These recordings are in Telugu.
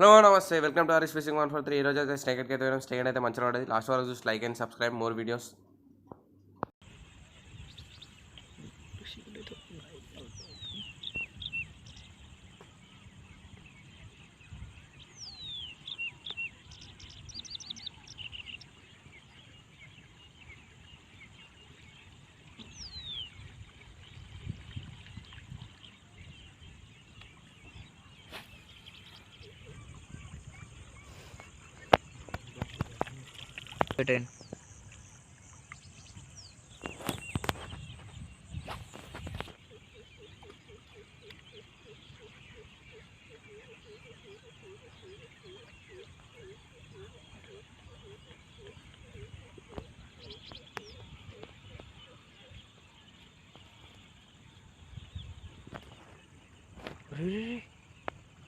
హలో నమస్తే. Welcome to Harish fishing one four three ఈ రోజు అయితే స్నేక్ అయితే పోయినాం స్నేక్ అయితే మంచిగా ఉంటుంది. లాస్ట్ వరకు చూసి like and subscribe more videos పెట్టండి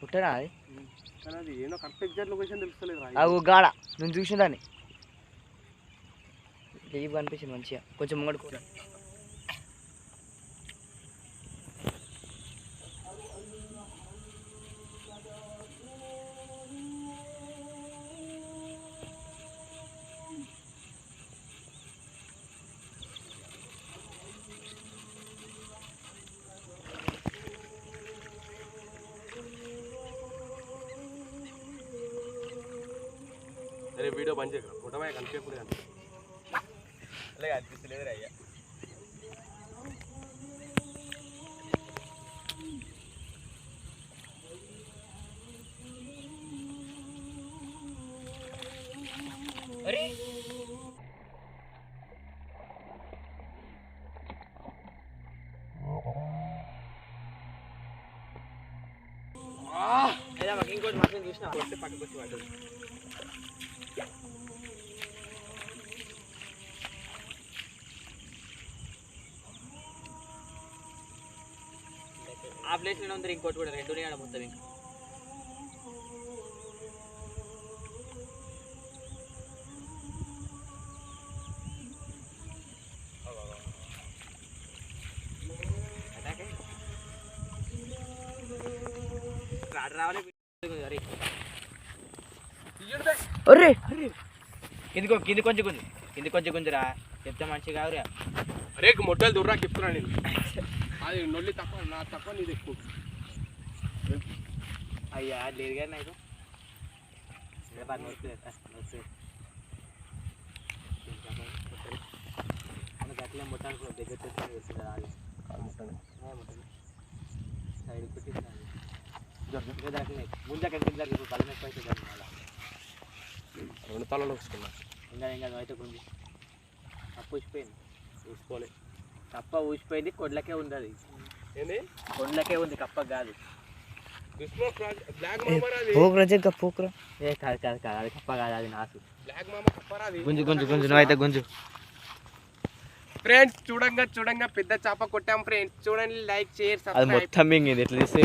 పుట్టరా అది? ఏదో కరెక్ట్ ఎగ్జాక్ట్ లొకేషన్ తెలుస్తలేదు అవు గాడ నేను చూసిన దాన్ని. లీవ్ కనిపించింది మంచిగా. కొంచెం ముంగడు కూర వీడియో బంద్ చేయకు కుటుంబమే కనిపించకూడదు కనిపిస్తుంది అలాగే అనిపిస్తలేదు అయ్యా అరే ఇంకోటి మాత్రం చూసిన పక్కకు వచ్చి పడ్డది ఆ ప్లేస్లో ఉంది ఇంకోటి కూడా రెండు ఆడ మొత్తం ఇంకా. రావాలి. అరే. కిందికో కింది కొంచెం గుంజు కింది కొంచెం గుంజురా చెప్తే మంచిగా కాదురా. అరే మొట్టలు దుర్రా చెప్తున్నా నేను. అది నొల్లి తక్కువ నా తక్కువ నీది ఎక్కువ. అయ్యా లేదు కానీ నాకు. అట్లే ముట్టానికి దగ్గర సైడ్ కుట్టి ముందు అక్కడ కింద ఇప్పుడు బలం ఎక్కువ అవుతుంది మళ్ళా. రెండు తలలో వస్తున్నా ఇంకా ఇంకా అయితే కొంచెం. కప్ప ఊసిపోయింది ఊసిపోలే కప్ప ఊసిపోయింది కొడ్లకే ఉంది అది ఏంది? కొండలకే ఉంది కప్ప కాదు. బ్లాక్ మామా అది పోకురా జగ్గ పోకురా. ఏ కాదు కాదు కాదు అది కప్ప కాదు అది నాసు బ్లాక్ మామ కప్పరాది గుంజు గుంజు గుంజు నువ్వైతే గుంజు. ఫ్రెండ్స్ చూడంగా చూడంగా పెద్ద చేప కొట్టాం ఫ్రెండ్స్. చూడండి లైక్ షేర్ అది సబ్స్క్రైబ్. మొత్తం మింగింది ఎట్లా తీస్తే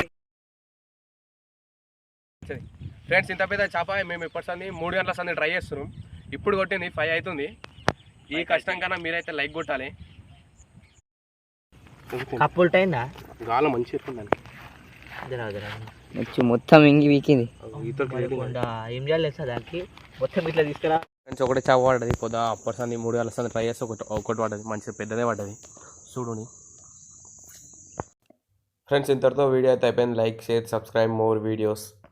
ఫ్రెండ్స్ ఇంత పెద్ద చేప మేము ఇప్పటి మూడు గంటల సంది ట్రై చేస్తున్నాం. ఇప్పుడు కొట్టింది ఫైవ్ అవుతుంది. ఈ కష్టం కన్నా మీరైతే లైక్ కొట్టాలి. ఉల్టైందా గాలం మంచి వచ్చి మొత్తం మింగి వీకింది. ఏం చేయాలి సార్ దానికి? మొత్తం ఇట్లా తీసుకురా. ఫ్రెండ్స్ ఒకటే చేప పడ్డది పొద్దు అప్పటి సంది మూడు గంటల సంది ట్రై చేస్తే ఒకటి ఒకటి పడ్డది మంచిగా పెద్దదే పడ్డది. చూడుని. ఫ్రెండ్స్ ఇంతటితో వీడియో అయితే అయిపోయింది. Like share subscribe more videos